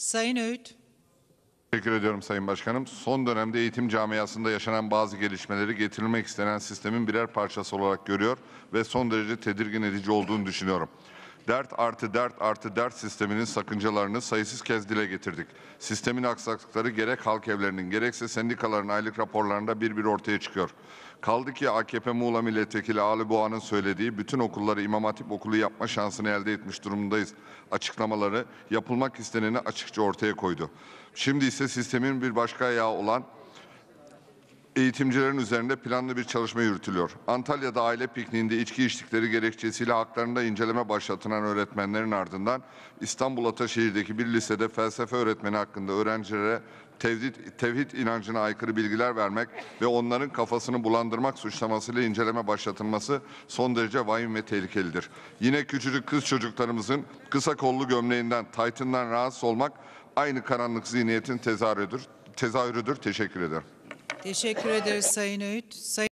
Sayın Öğüt. Teşekkür ediyorum Sayın Başkanım. Son dönemde eğitim camiasında yaşanan bazı gelişmeleri getirilmek istenen sistemin birer parçası olarak görüyor ve son derece tedirgin edici olduğunu düşünüyorum. Dert artı dert artı dert sisteminin sakıncalarını sayısız kez dile getirdik. Sistemin aksaklıkları gerek halk evlerinin gerekse sendikaların aylık raporlarında bir bir ortaya çıkıyor. Kaldı ki AKP Muğla Milletvekili Ali Boğa'nın söylediği bütün okulları İmam Hatip okulu yapma şansını elde etmiş durumundayız. Açıklamaları yapılmak isteneni açıkça ortaya koydu. Şimdi ise sistemin bir başka ayağı olan eğitimcilerin üzerinde planlı bir çalışma yürütülüyor. Antalya'da aile pikniğinde içki içtikleri gerekçesiyle haklarında inceleme başlatılan öğretmenlerin ardından İstanbul Ataşehir'deki bir lisede felsefe öğretmeni hakkında öğrencilere tevhid, tevhid inancına aykırı bilgiler vermek ve onların kafasını bulandırmak suçlamasıyla inceleme başlatılması son derece vahim ve tehlikelidir. Yine küçücük kız çocuklarımızın kısa kollu gömleğinden, taytından rahatsız olmak aynı karanlık zihniyetin tezahürüdür. Tezahürüdür. Teşekkür ederim. Teşekkür ederiz Sayın Öğüt. Sayın